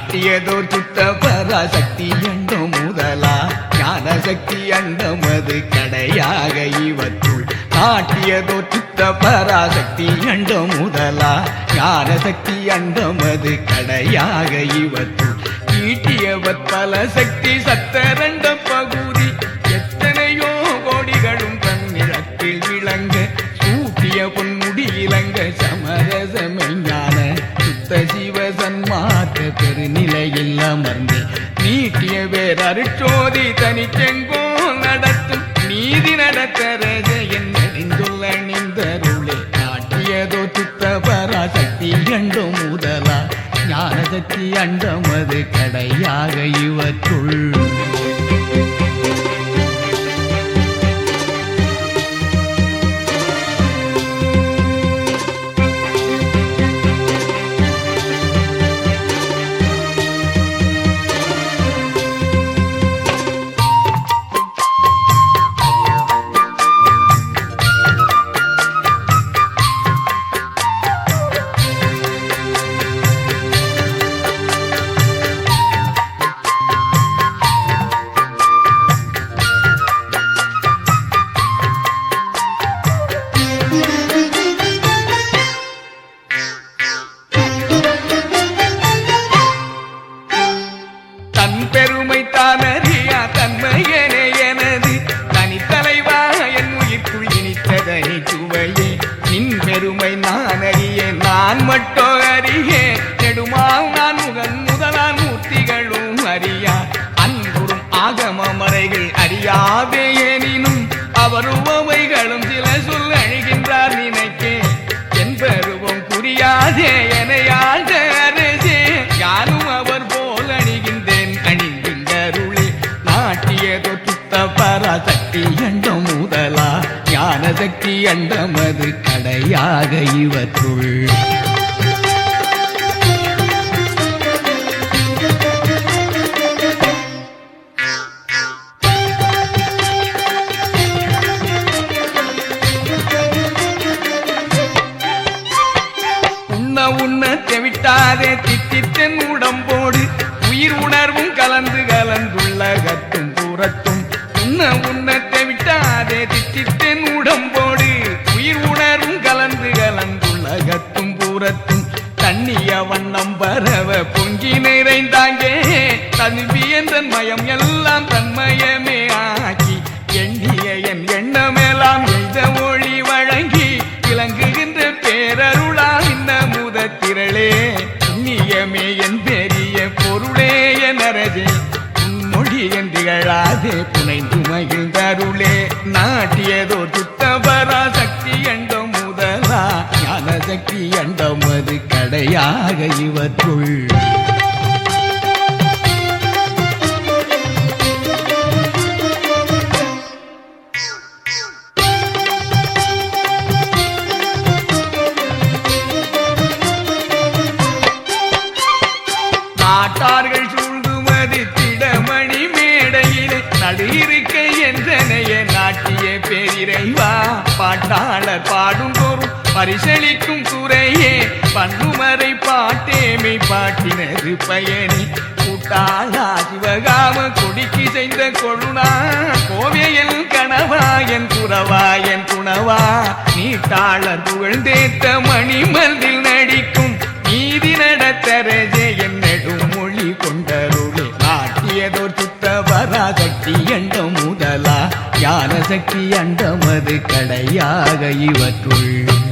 கட்டியதோர் சுத்த பராசக்தி எண்டம் முதலா. ஞான சக்தி அண்டமது கடையாக இவற்றுள். காட்டியதோர் சுத்த பராசக்தி அண்டம் முதலா. ஞான சக்தி அண்டமது கடையாக இவற்றுள். ஈட்டியவர் பல சக்தி சத்தரண்ட பகுதி. எத்தனையோ கோடிகளும் தன்னிழத்தில் விளங்க. சூட்டிய பொன்முடி இளங்க சமரசமெஞ்ஞான சுத்த சிவ சன்மார்க்க பெருநிலையில் அமர்ந்து நீட்டிய வேர் அருட்சோதி தனிச்செங்கோ நடத்தும் நீதி நடத்தரஜ என் நெடுஞ்சொல்ல நின்றருளே. காட்டியதோ சித்தபரா சக்தி கண்டு முதலா. ஞான சக்தி அண்டமது கடையாக இவற்றுள். அறியே நெடுமால் நான் முகன் முதலான் மூர்த்திகளும் அறியா அன்புறும் ஆகம மறைகள் அறியாதே எனினும் அவருவமைகளும் சில சொல் அழிகின்றார் நினைக்கே. என் பருவம் புரியாதே எனையாண்ட அரசே. யாரும் அவர் போல் அணிகின்றேன் அணிகின்றருளே நாட்டியதோ சுத்த பராசக்தி என்ற முதலா. ஞான சக்தி அண்டமது கடையாக இவற்றுள். கலந்து கலந்துள்ள கத்தும் புறத்தும் உன்ன உன்னத்தை விட்டாதே திட்டித்தேன் உடம்போடு. உயிர் உணரும் கலந்து கலந்துள்ள கத்தும் புறத்தும் தண்ணிய வண்ணம் பரவ பொங்கி நிறைந்தாங்கே. தன்வியன்றன் மயம் எல்லாம் தன்மயமே ஆக்கி எண்ணிய என் எண்ணமெல்லாம் எய்த ஒளி வழங்கி விளங்குகின்ற பேரருளா இன்ன முதத்திரளே புண்ணியமே என் பெரிய பொருளே. என் மொழி என் திகழாதே புனைந்து மகிழ்ந்தருளே நாட்டியதோ சுத்தபரா சக்தி அண்டம் முதலா ஞான சக்தி அண்டம் அது கடையாக இவற்றுள். நடு இருக்க என்றனைய நாட்டிய பேரிறைவா. பாட்டாளர் பாடும் தோறும் பரிசளிக்கும் துறையே பண்ணுமறை பாட்டேமை பாட்டினது பயணி கூட்டாளா சிவகாம கொடிக்கு செய்த கொழுனா. கோவையல் கனவா என் குறவா என் குணவா நீட்டாளர் புகழ்ந்தேத்த மணிமல்லில் நடிக்கும். நீதி நடத்தரஜே முதலா ஞான சக்தி அண்டமது கடையாக இவற்றுள்.